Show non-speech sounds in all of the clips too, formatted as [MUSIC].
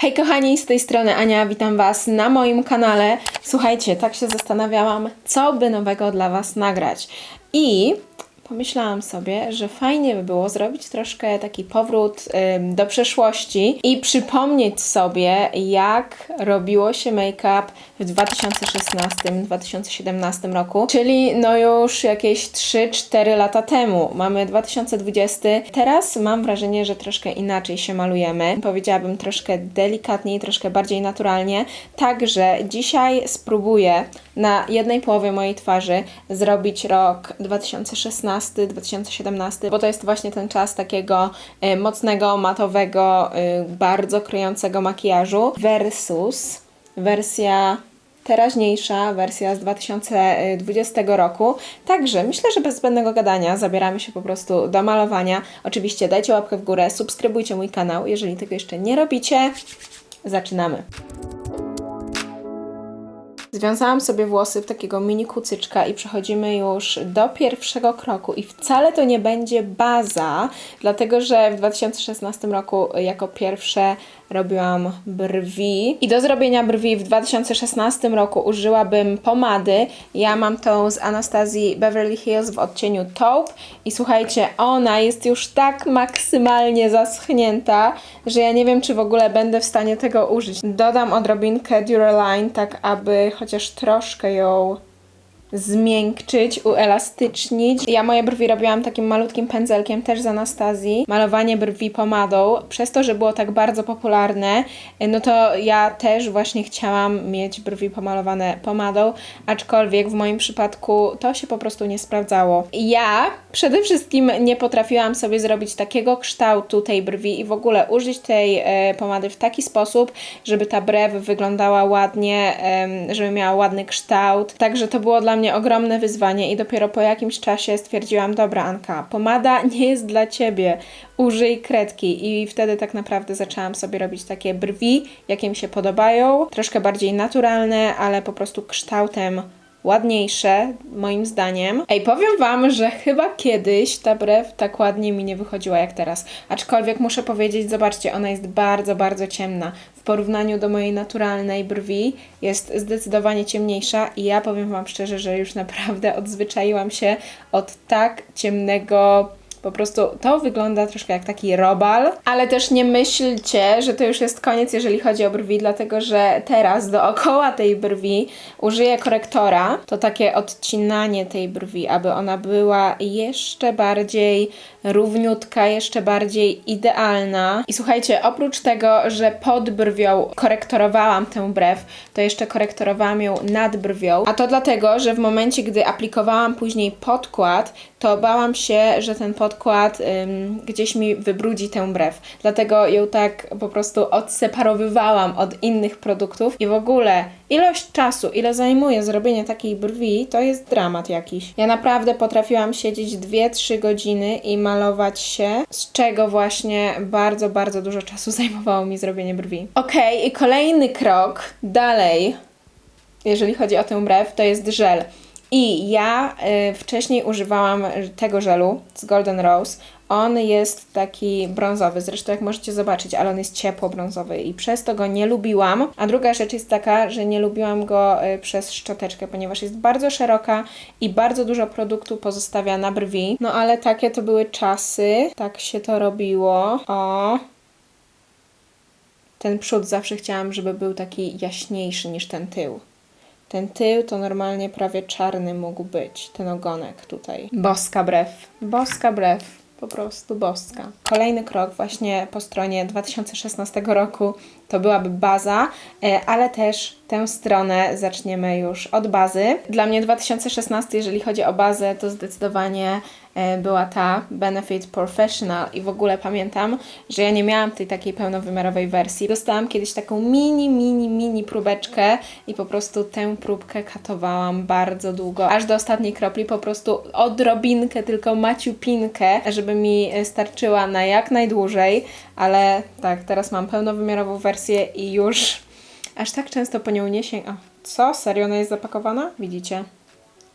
Hej kochani, z tej strony Ania, witam Was na moim kanale. Słuchajcie, tak się zastanawiałam, co by nowego dla Was nagrać. I pomyślałam sobie, że fajnie by było zrobić troszkę taki powrót ym, do przeszłości i przypomnieć sobie, jak robiło się make-up w 2016-2017 roku, czyli no już jakieś 3-4 lata temu. Mamy 2020. Teraz mam wrażenie, że troszkę inaczej się malujemy. Powiedziałabym troszkę delikatniej, troszkę bardziej naturalnie. Także dzisiaj spróbuję na jednej połowie mojej twarzy zrobić rok 2016-2017, bo to jest właśnie ten czas takiego e, mocnego, matowego, e, bardzo kryjącego makijażu versus wersja teraźniejsza, wersja z 2020 roku. Także myślę, że bez zbędnego gadania zabieramy się po prostu do malowania. Oczywiście dajcie łapkę w górę, subskrybujcie mój kanał, jeżeli tego jeszcze nie robicie. Zaczynamy. Związałam sobie włosy w takiego mini kucyczka i przechodzimy już do pierwszego kroku. I wcale to nie będzie baza, dlatego że w 2016 roku jako pierwsze robiłam brwi i do zrobienia brwi w 2016 roku użyłabym pomady. Ja mam tą z Anastazji Beverly Hills w odcieniu taupe i słuchajcie, ona jest już tak maksymalnie zaschnięta, że ja nie wiem, czy w ogóle będę w stanie tego użyć. Dodam odrobinkę Duraline, tak aby chociaż troszkę ją zmiękczyć, uelastycznić. Ja moje brwi robiłam takim malutkim pędzelkiem też z Anastazji. Malowanie brwi pomadą. Przez to, że było tak bardzo popularne, no to ja też właśnie chciałam mieć brwi pomalowane pomadą, aczkolwiek w moim przypadku to się po prostu nie sprawdzało. Ja przede wszystkim nie potrafiłam sobie zrobić takiego kształtu tej brwi i w ogóle użyć tej e, pomady w taki sposób, żeby ta brew wyglądała ładnie, żeby miała ładny kształt. Także to było dla mnie ogromne wyzwanie i dopiero po jakimś czasie stwierdziłam, dobra Anka, pomada [LAUGHS] nie jest dla Ciebie, użyj kredki. I wtedy tak naprawdę zaczęłam sobie robić takie brwi, jakie mi się podobają, troszkę bardziej naturalne, ale po prostu kształtem ładniejsze, moim zdaniem. Ej, powiem Wam, że chyba kiedyś ta brew tak ładnie mi nie wychodziła jak teraz. Aczkolwiek muszę powiedzieć, zobaczcie, ona jest bardzo, bardzo ciemna. W porównaniu do mojej naturalnej brwi jest zdecydowanie ciemniejsza i ja powiem Wam szczerze, że już [LAUGHS] naprawdę odzwyczaiłam się od tak ciemnego po prostu to wygląda troszkę jak taki robal, ale też nie myślcie, że to już jest koniec, jeżeli chodzi o brwi, dlatego że teraz dookoła tej brwi użyję korektora. To takie odcinanie tej brwi, aby ona była jeszcze bardziej równiutka, jeszcze bardziej idealna. I słuchajcie, oprócz tego, że pod brwią korektorowałam tę brew, to jeszcze korektorowałam ją nad brwią. A to dlatego, że w momencie, gdy aplikowałam później podkład, to bałam się, że ten podkład ym, gdzieś mi wybrudzi tę brew. Dlatego ją tak po prostu odseparowywałam od innych produktów i w ogóle ilość czasu, ile zajmuje zrobienie takiej brwi, to jest dramat jakiś. Ja naprawdę potrafiłam siedzieć 2-3 godziny i malować się, z czego właśnie bardzo, bardzo dużo czasu [LAUGHS] zajmowało mi zrobienie brwi. Okej, i kolejny krok dalej, jeżeli chodzi o tę brew, to jest żel. I ja y, wcześniej używałam tego żelu z Golden Rose. On jest taki brązowy, zresztą jak możecie zobaczyć, ale on jest ciepło brązowy i przez to go nie lubiłam. A druga rzecz jest taka, że nie lubiłam go y, przez szczoteczkę, ponieważ jest bardzo szeroka i bardzo dużo produktu pozostawia na brwi. No ale takie to były czasy, tak się to robiło. O, ten przód zawsze chciałam, żeby był taki jaśniejszy niż ten tył. Ten tył to normalnie prawie czarny mógł być, ten ogonek tutaj. Boska brew. Boska brew. Po prostu boska. Kolejny krok właśnie po stronie 2016 roku to byłaby baza, e, ale też tę stronę zaczniemy już od bazy. Dla mnie 2016, jeżeli chodzi o bazę, to zdecydowanie była ta Benefit Professional i w ogóle pamiętam, że ja nie miałam tej takiej pełnowymiarowej wersji. Dostałam kiedyś taką mini, mini, mini próbeczkę i po prostu tę próbkę katowałam bardzo długo, aż do ostatniej kropli, po prostu odrobinkę, tylko maciupinkę, żeby mi e, starczyła na jak najdłużej, ale tak, teraz mam pełnowymiarową wersję i już aż tak często po nią nie sięgam. Co? Serio ona jest zapakowana? Widzicie?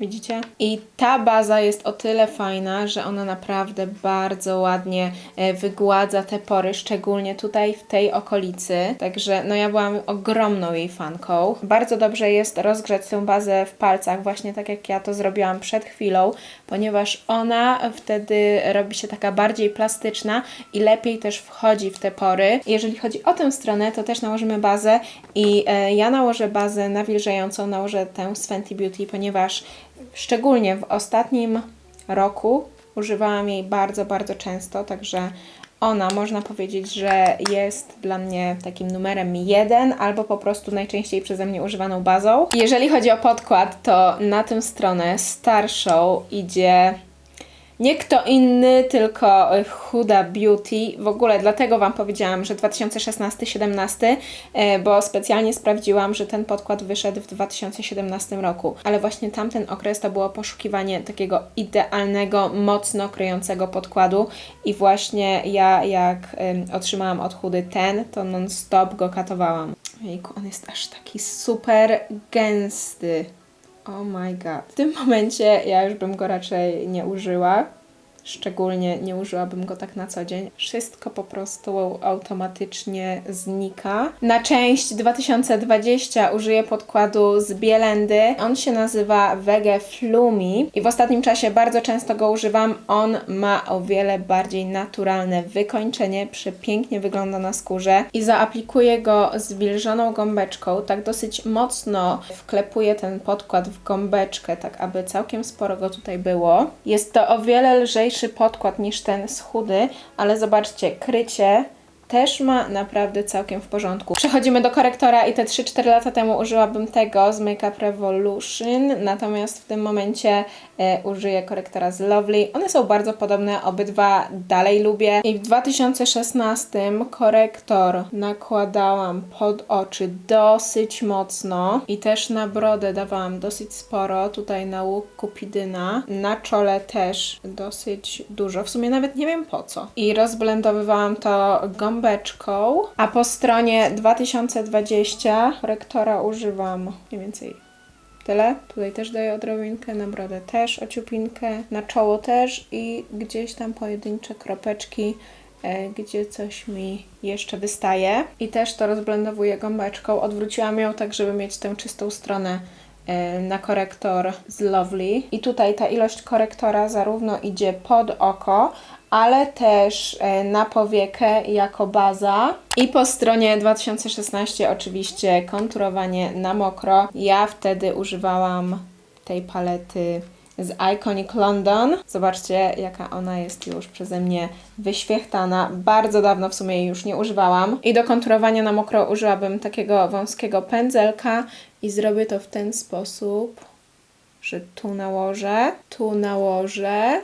Widzicie? I ta baza jest o tyle fajna, że ona naprawdę bardzo ładnie e, wygładza te pory, szczególnie tutaj w tej okolicy. Także no ja byłam ogromną jej fanką. Bardzo dobrze jest rozgrzać tę bazę w palcach, właśnie tak jak ja to zrobiłam przed chwilą, ponieważ ona wtedy robi się taka bardziej plastyczna i lepiej też wchodzi w te pory. Jeżeli chodzi o tę stronę, to też nałożymy bazę i e, ja nałożę bazę nawilżającą, nałożę tę Fenty Beauty, ponieważ szczególnie w ostatnim roku używałam jej bardzo, bardzo często, także ona można powiedzieć, że jest dla mnie takim numerem jeden albo po prostu najczęściej przeze mnie używaną bazą. Jeżeli chodzi o podkład, to na tę stronę starszą idzie nie kto inny, tylko y, Huda Beauty. W ogóle dlatego Wam powiedziałam, że 2016-17, e, bo specjalnie sprawdziłam, że ten podkład wyszedł w 2017 roku. Ale właśnie tamten okres to było poszukiwanie takiego idealnego, mocno kryjącego podkładu i właśnie ja jak ym, otrzymałam od Hudy ten, to non-stop go katowałam. Jejku, on jest aż taki super gęsty. Oh my god. W tym momencie ja już bym go raczej nie użyła. Szczególnie nie użyłabym go tak na co dzień. Wszystko po prostu automatycznie znika. Na część 2020 użyję podkładu z Bielendy. On się nazywa Wege Flumi i w ostatnim czasie bardzo często go używam. On ma o wiele bardziej naturalne wykończenie, przepięknie wygląda na skórze i zaaplikuję go zwilżoną gąbeczką. Tak dosyć mocno wklepuję ten podkład w gąbeczkę, tak aby całkiem sporo go tutaj było. Jest to o wiele lżejszy podkład niż ten z chudy, ale zobaczcie, krycie też ma naprawdę całkiem w porządku. Przechodzimy do korektora i te 3-4 lata temu użyłabym tego z Makeup Revolution, natomiast w tym momencie e, użyję korektora z Lovely. One są bardzo podobne, obydwa dalej lubię. I w 2016 korektor nakładałam pod oczy dosyć mocno i też na brodę dawałam dosyć sporo, tutaj na łuk kupidyna, na czole też dosyć dużo, w sumie nawet nie wiem po co. I rozblendowywałam to gąbką a po stronie 2020 korektora używam mniej więcej tyle. Tutaj też daję odrobinkę, na brodę też ociupinkę, na czoło też i gdzieś tam pojedyncze kropeczki, e, gdzie coś mi jeszcze wystaje. I też to rozblendowuję gąbeczką. Odwróciłam ją tak, żeby mieć tę czystą stronę e, na korektor z Lovely. I tutaj ta ilość korektora zarówno idzie pod oko, ale też e, na powiekę jako baza. I po stronie 2016 oczywiście konturowanie na mokro. Ja wtedy używałam tej palety z Iconic London. Zobaczcie, jaka ona jest już przeze mnie wyświechtana. Bardzo dawno w sumie jej już nie używałam. I do konturowania na mokro użyłabym takiego wąskiego pędzelka i zrobię to w ten sposób, że tu nałożę, tu nałożę,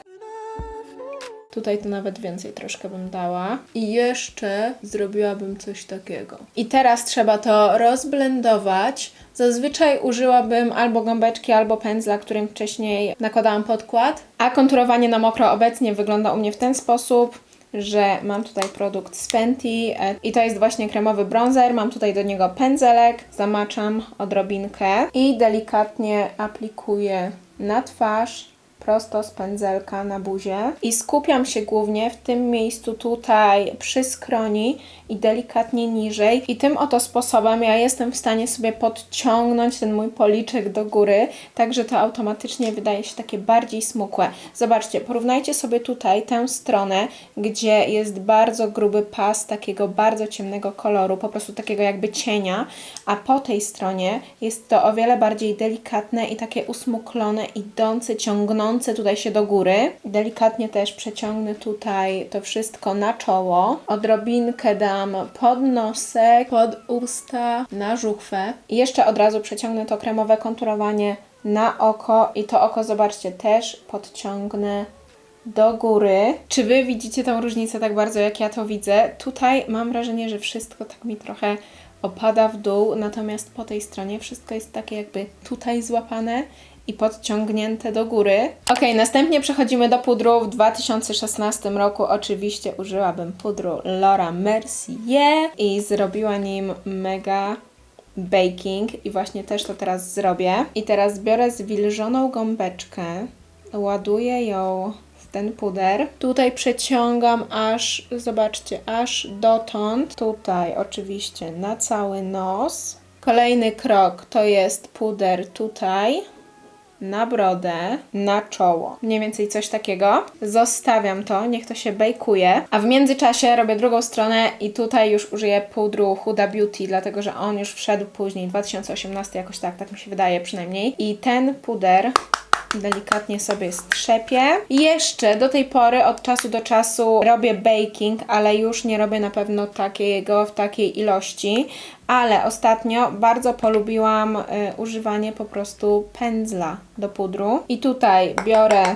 Tutaj to nawet więcej troszkę bym dała. I jeszcze zrobiłabym coś takiego. I teraz trzeba to rozblendować. Zazwyczaj użyłabym albo gąbeczki, albo pędzla, którym wcześniej nakładałam podkład. A konturowanie na mokro obecnie wygląda u mnie w ten sposób że mam tutaj produkt z Fenty e, i to jest właśnie kremowy bronzer. Mam tutaj do niego pędzelek, zamaczam odrobinkę i delikatnie aplikuję na twarz prosto z pędzelka na buzię i skupiam się głównie w tym miejscu tutaj przy skroni i delikatnie niżej i tym oto sposobem ja jestem w stanie sobie podciągnąć ten mój policzek do góry, tak że to automatycznie wydaje się takie bardziej smukłe. Zobaczcie, porównajcie sobie tutaj tę stronę, gdzie jest bardzo gruby pas takiego bardzo ciemnego koloru, po prostu takiego jakby cienia, a po tej stronie jest to o wiele bardziej delikatne i takie usmuklone, idące, ciągnące tutaj się do góry. Delikatnie też przeciągnę tutaj to wszystko na czoło. Odrobinkę dam pod nosek, pod usta, na żuchwę. I jeszcze od razu przeciągnę to kremowe konturowanie na oko i to oko, zobaczcie, też podciągnę do góry. Czy Wy widzicie tą różnicę tak bardzo, jak ja to widzę? Tutaj mam wrażenie, że wszystko tak mi trochę opada w dół, natomiast po tej stronie wszystko jest takie jakby tutaj złapane i podciągnięte do góry. Ok, następnie przechodzimy do pudru. W 2016 roku oczywiście użyłabym pudru Laura Mercier i zrobiła nim mega baking i właśnie też to teraz zrobię. I teraz biorę zwilżoną gąbeczkę, ładuję ją w ten puder. Tutaj przeciągam aż, zobaczcie, aż dotąd. Tutaj oczywiście na cały nos. Kolejny krok to jest puder tutaj na brodę, na czoło. Mniej więcej coś takiego. Zostawiam to, niech to się bejkuje. A w międzyczasie robię drugą stronę i tutaj już użyję pudru Huda Beauty, dlatego że on już wszedł później, 2018 jakoś tak, tak mi się wydaje przynajmniej. I ten puder delikatnie sobie strzepię. Jeszcze do tej pory od czasu do czasu robię baking, ale już nie robię na pewno takiego w takiej ilości. Ale ostatnio bardzo polubiłam y, używanie po prostu pędzla do pudru. I tutaj biorę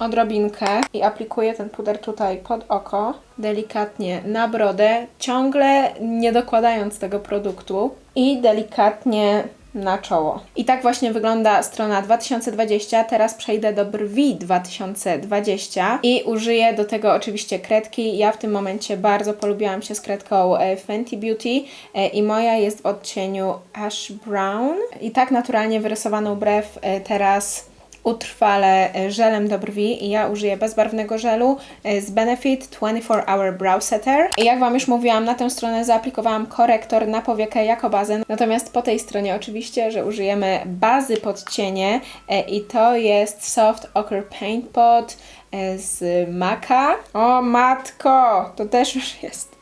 odrobinkę i aplikuję ten puder tutaj pod oko, delikatnie na brodę, ciągle nie dokładając tego produktu i delikatnie na czoło. I tak właśnie wygląda strona 2020. Teraz przejdę do brwi 2020 i użyję do tego oczywiście kredki. Ja w tym momencie bardzo polubiłam się z kredką e, Fenty Beauty e, i moja jest w odcieniu Ash Brown. I tak naturalnie wyrysowaną brew e, teraz utrwalę e, żelem do brwi i ja użyję bezbarwnego żelu e, z Benefit 24 Hour Brow Setter. I jak Wam już mówiłam, na tę stronę zaaplikowałam korektor na powiekę jako bazę, natomiast po tej stronie oczywiście, że użyjemy bazy pod cienie e, i to jest Soft Ochre Paint Pot z Maka. O matko, to też już jest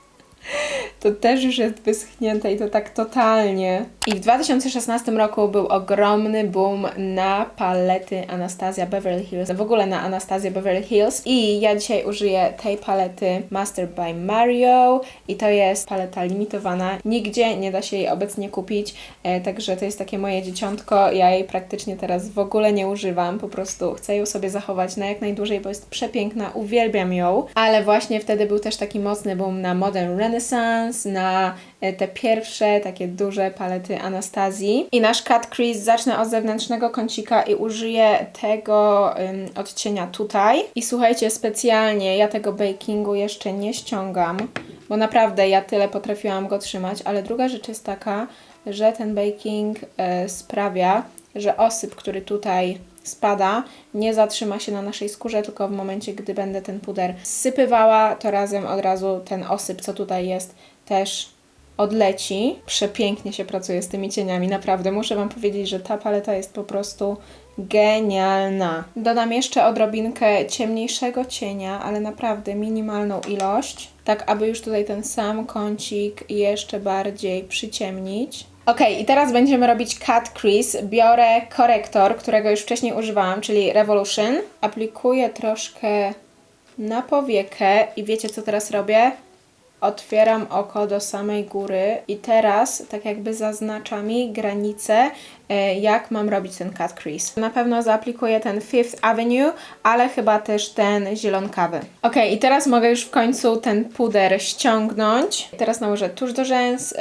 to też już jest wyschnięte i to tak totalnie. I w 2016 roku był ogromny boom na palety Anastasia Beverly Hills, w ogóle na Anastasia Beverly Hills. I ja dzisiaj użyję tej palety Master by Mario i to jest paleta limitowana, nigdzie nie da się jej obecnie kupić, e, także to jest takie moje dzieciątko, ja jej praktycznie teraz w ogóle nie używam, po prostu chcę ją sobie zachować na jak najdłużej, bo jest przepiękna, uwielbiam ją, ale właśnie wtedy był też taki mocny boom na Modern Renaissance, na te pierwsze takie duże palety Anastazji. I nasz cut crease zacznę od zewnętrznego kącika i użyję tego ym, odcienia tutaj. I słuchajcie, specjalnie ja tego bakingu jeszcze nie ściągam, bo naprawdę ja tyle potrafiłam go trzymać, ale druga rzecz jest taka, że ten baking e, sprawia, że osyp, który tutaj spada, nie zatrzyma się na naszej skórze, tylko w momencie, gdy będę ten puder sypywała, to razem od razu ten osyp, co tutaj jest, też odleci. Przepięknie się pracuje z tymi cieniami, naprawdę. Muszę Wam powiedzieć, że ta paleta jest po prostu genialna. Dodam jeszcze odrobinkę ciemniejszego cienia, ale naprawdę minimalną ilość, tak aby już tutaj ten sam kącik jeszcze bardziej przyciemnić. Ok, i teraz będziemy robić cut crease. Biorę korektor, którego już wcześniej używałam, czyli Revolution. Aplikuję troszkę na powiekę i wiecie co teraz robię? Otwieram oko do samej góry i teraz tak jakby zaznacza mi granicę, e, jak mam robić ten cut crease. Na pewno zaaplikuję ten Fifth Avenue, ale chyba też ten zielonkawy. Ok, i teraz mogę już w końcu ten puder ściągnąć. Teraz nałożę tusz do rzęs,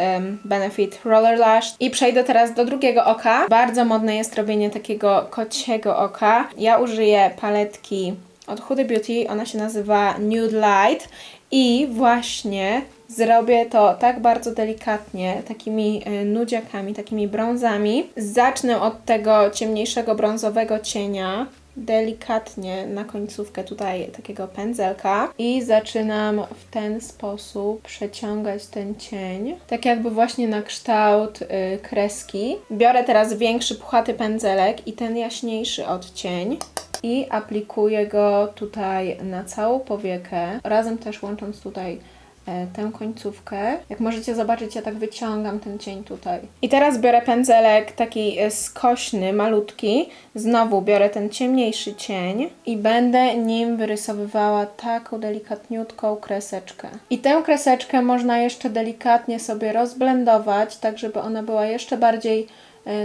Benefit Roller Lash i przejdę teraz do drugiego oka. Bardzo modne jest robienie takiego kociego oka. Ja użyję paletki od Huda Beauty, ona się nazywa Nude Light i właśnie zrobię to tak bardzo delikatnie, takimi e, nudziakami, takimi brązami. Zacznę od tego ciemniejszego brązowego cienia, delikatnie na końcówkę tutaj takiego pędzelka i zaczynam w ten sposób przeciągać ten cień, tak jakby właśnie na kształt y, kreski. Biorę teraz większy, puchaty pędzelek i ten jaśniejszy odcień i aplikuję go tutaj na całą powiekę, razem też łącząc tutaj e, tę końcówkę. Jak możecie zobaczyć, ja tak wyciągam ten cień tutaj. I teraz biorę pędzelek taki e, skośny, malutki. Znowu biorę ten ciemniejszy cień i będę nim wyrysowywała taką delikatniutką kreseczkę. I tę kreseczkę można jeszcze delikatnie sobie rozblendować, tak żeby ona była jeszcze bardziej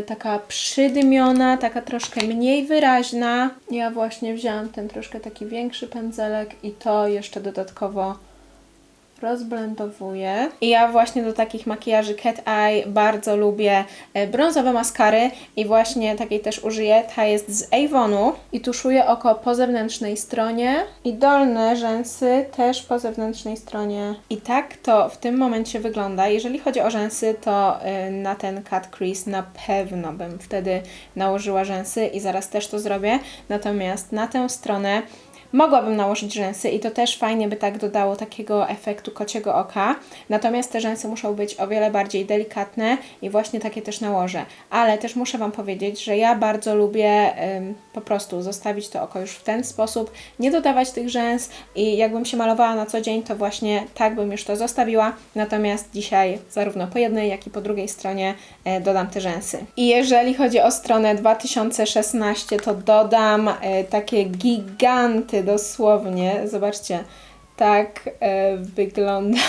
taka przydymiona, taka troszkę mniej wyraźna. Ja właśnie wzięłam ten troszkę taki większy pędzelek i to jeszcze dodatkowo rozblendowuję. I ja właśnie do takich makijaży Cat Eye bardzo lubię e, brązowe maskary i właśnie takiej też użyję. Ta jest z Avonu i tuszuję oko po zewnętrznej stronie i dolne rzęsy też po zewnętrznej stronie. I tak to w tym momencie wygląda. Jeżeli chodzi o rzęsy, to y, na ten cut crease na pewno bym wtedy nałożyła rzęsy i zaraz też to zrobię. Natomiast na tę stronę Mogłabym nałożyć rzęsy i to też fajnie by tak dodało takiego efektu kociego oka. Natomiast te rzęsy muszą być o wiele bardziej delikatne i właśnie takie też nałożę. Ale też muszę Wam powiedzieć, że ja bardzo lubię ym, po prostu zostawić to oko już w ten sposób, nie dodawać tych rzęs i jakbym się malowała na co dzień, to właśnie tak bym już to zostawiła. Natomiast dzisiaj zarówno po jednej, jak i po drugiej stronie e, dodam te rzęsy. I jeżeli chodzi o stronę 2016, to dodam e, takie giganty dosłownie. Zobaczcie, tak e, wygląda. [LAUGHS]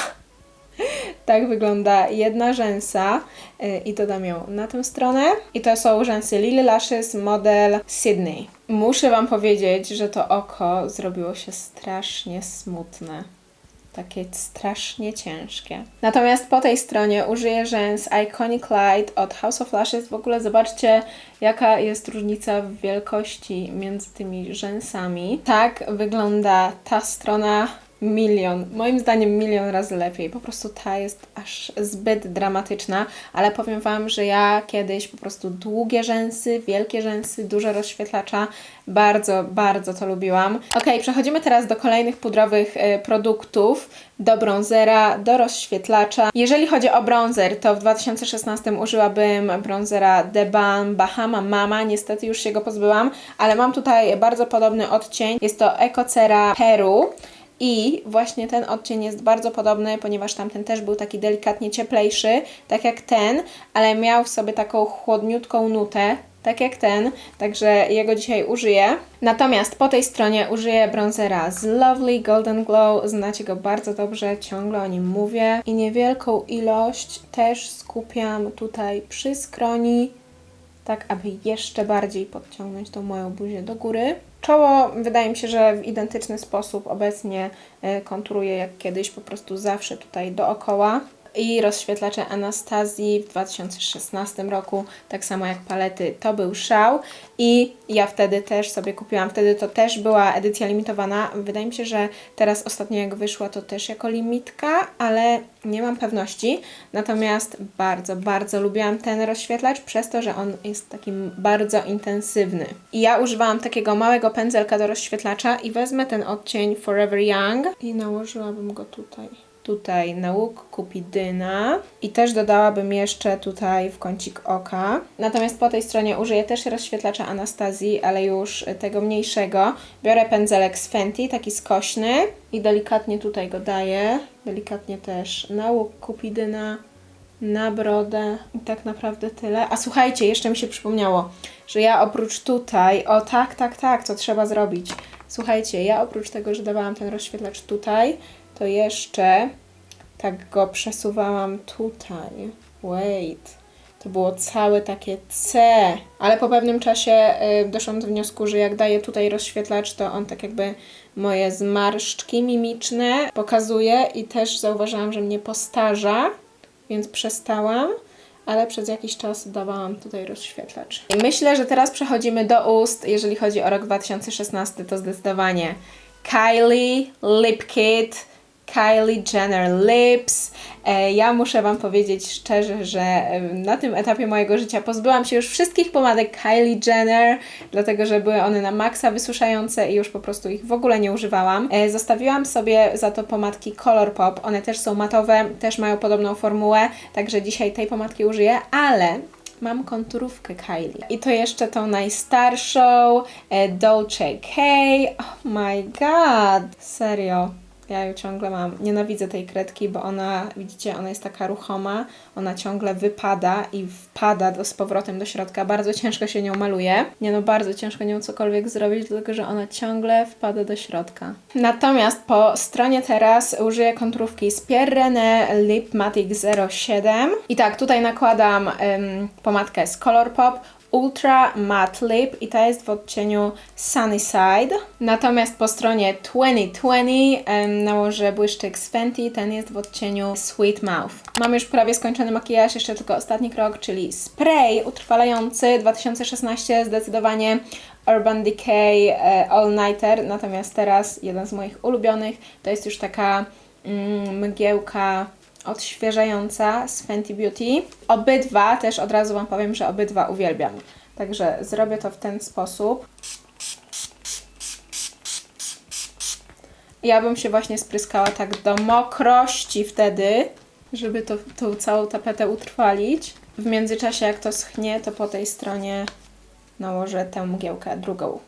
Tak wygląda jedna rzęsa e, i dodam ją na tę stronę. I to są rzęsy Lily Lashes model Sydney. Muszę Wam powiedzieć, że to oko zrobiło się strasznie smutne takie strasznie ciężkie. Natomiast po tej stronie użyję rzęs Iconic Light od House of Lashes. W ogóle zobaczcie, jaka jest różnica w wielkości między tymi rzęsami. Tak wygląda ta strona milion, moim zdaniem milion razy lepiej. Po prostu ta jest aż zbyt dramatyczna, ale powiem Wam, że ja kiedyś po prostu długie rzęsy, wielkie rzęsy, duże rozświetlacza, bardzo, bardzo to lubiłam. Ok, przechodzimy teraz do kolejnych pudrowych y, produktów, do bronzera, do rozświetlacza. Jeżeli chodzi o bronzer, to w 2016 użyłabym bronzera The Balm Bahama Mama, niestety już się go pozbyłam, ale mam tutaj bardzo podobny odcień, jest to Ecocera Peru. I właśnie ten odcień jest bardzo podobny, ponieważ tamten też był taki delikatnie cieplejszy, tak jak ten, ale miał w sobie taką chłodniutką nutę, tak jak ten, także jego dzisiaj użyję. Natomiast po tej stronie użyję bronzera z Lovely Golden Glow, znacie go bardzo dobrze, ciągle o nim mówię. I niewielką ilość też skupiam tutaj przy skroni, tak aby jeszcze bardziej podciągnąć tą moją buzię do góry. Czoło wydaje mi się, że w identyczny sposób obecnie e, konturuję jak kiedyś, po prostu zawsze tutaj dookoła. I rozświetlacze Anastazji w 2016 roku, tak samo jak palety, to był szał. I ja wtedy też sobie kupiłam, wtedy to też była edycja limitowana. Wydaje mi się, że teraz ostatnio jak wyszła to też jako limitka, ale nie mam pewności. Natomiast bardzo, bardzo lubiłam ten rozświetlacz przez to, że on jest takim bardzo intensywny. I ja używałam takiego małego pędzelka do rozświetlacza i wezmę ten odcień Forever Young i nałożyłabym go tutaj tutaj na łuk kupidyna i też dodałabym jeszcze tutaj w kącik oka. Natomiast po tej stronie użyję też rozświetlacza Anastazji, ale już tego mniejszego. Biorę pędzelek z Fenty, taki skośny i delikatnie tutaj go daję. Delikatnie też na łuk kupidyna, na brodę i tak naprawdę tyle. A słuchajcie, jeszcze mi się przypomniało, że ja oprócz tutaj, o tak, tak, tak, co trzeba zrobić. Słuchajcie, ja oprócz tego, że dawałam ten rozświetlacz tutaj, to jeszcze tak go przesuwałam tutaj. Wait. To było całe takie C. Ale po pewnym czasie y, doszłam do wniosku, że jak daję tutaj rozświetlacz, to on tak jakby moje zmarszczki mimiczne pokazuje i też zauważyłam, że mnie postarza, więc przestałam ale przez jakiś czas dawałam tutaj rozświetlacz. Myślę, że teraz przechodzimy do ust. Jeżeli chodzi o rok 2016, to zdecydowanie Kylie Lip Kit Kylie Jenner Lips. E, ja muszę Wam powiedzieć szczerze, że e, na tym etapie mojego życia pozbyłam się już wszystkich pomadek Kylie Jenner, dlatego że były one na maksa wysuszające i już po prostu ich w ogóle nie używałam. E, zostawiłam sobie za to pomadki Colourpop. One też są matowe, też mają podobną formułę, także dzisiaj tej pomadki użyję, ale mam konturówkę Kylie. I to jeszcze tą najstarszą, Dolce K. Oh my god! Serio. Ja ją ciągle mam. Nienawidzę tej kredki, bo ona, widzicie, ona jest taka ruchoma, ona ciągle wypada i wpada do, z powrotem do środka. Bardzo ciężko się nią maluje. Nie no, bardzo ciężko nią cokolwiek zrobić, dlatego że ona ciągle wpada do środka. Natomiast po stronie teraz użyję konturówki z Pierre René Lip Matic 07. I tak, tutaj nakładam ym, pomadkę z Colourpop, Ultra Matte Lip i ta jest w odcieniu Sunny Side. Natomiast po stronie 2020 em, nałożę błyszczyk z Fenty, ten jest w odcieniu Sweet Mouth. Mam już prawie skończony makijaż, jeszcze tylko ostatni krok, czyli spray utrwalający 2016 zdecydowanie Urban Decay e, All Nighter, natomiast teraz jeden z moich ulubionych to jest już taka mm, mgiełka odświeżająca z Fenty Beauty. Obydwa, też od razu Wam powiem, że obydwa uwielbiam. Także zrobię to w ten sposób. Ja bym się właśnie spryskała tak do mokrości wtedy, żeby to, tą całą tapetę utrwalić. W międzyczasie jak to schnie, to po tej stronie nałożę tę mgiełkę drugą.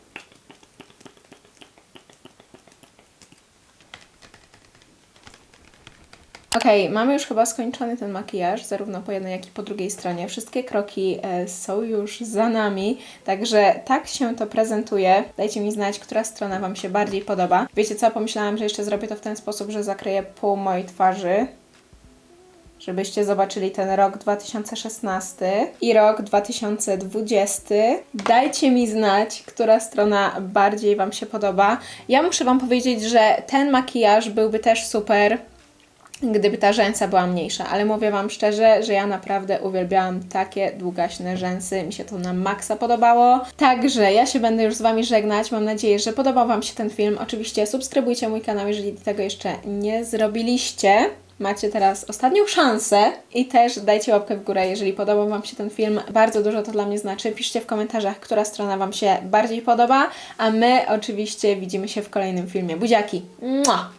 Okej, mamy już chyba skończony ten makijaż, zarówno po jednej, jak i po drugiej stronie. Wszystkie kroki e, są już za nami, także tak się to prezentuje. Dajcie mi znać, która strona Wam się bardziej podoba. Wiecie co, pomyślałam, że jeszcze zrobię to w ten sposób, że zakryję pół mojej twarzy, żebyście zobaczyli ten rok 2016 i rok 2020. Dajcie mi znać, która strona bardziej Wam się podoba. Ja muszę Wam powiedzieć, że ten makijaż byłby też super, gdyby ta rzęsa była mniejsza, ale mówię Wam szczerze, że ja naprawdę uwielbiałam takie długaśne rzęsy, mi się to na maksa podobało. Także ja się będę już z Wami żegnać, mam nadzieję, że podobał Wam się ten film. Oczywiście subskrybujcie mój kanał, jeżeli tego jeszcze nie zrobiliście. Macie teraz ostatnią szansę i też dajcie łapkę w górę, jeżeli podobał Wam się ten film. Bardzo dużo to dla mnie znaczy. Piszcie w komentarzach, która strona Wam się bardziej podoba, a my oczywiście widzimy się w kolejnym filmie. Buziaki! Mua!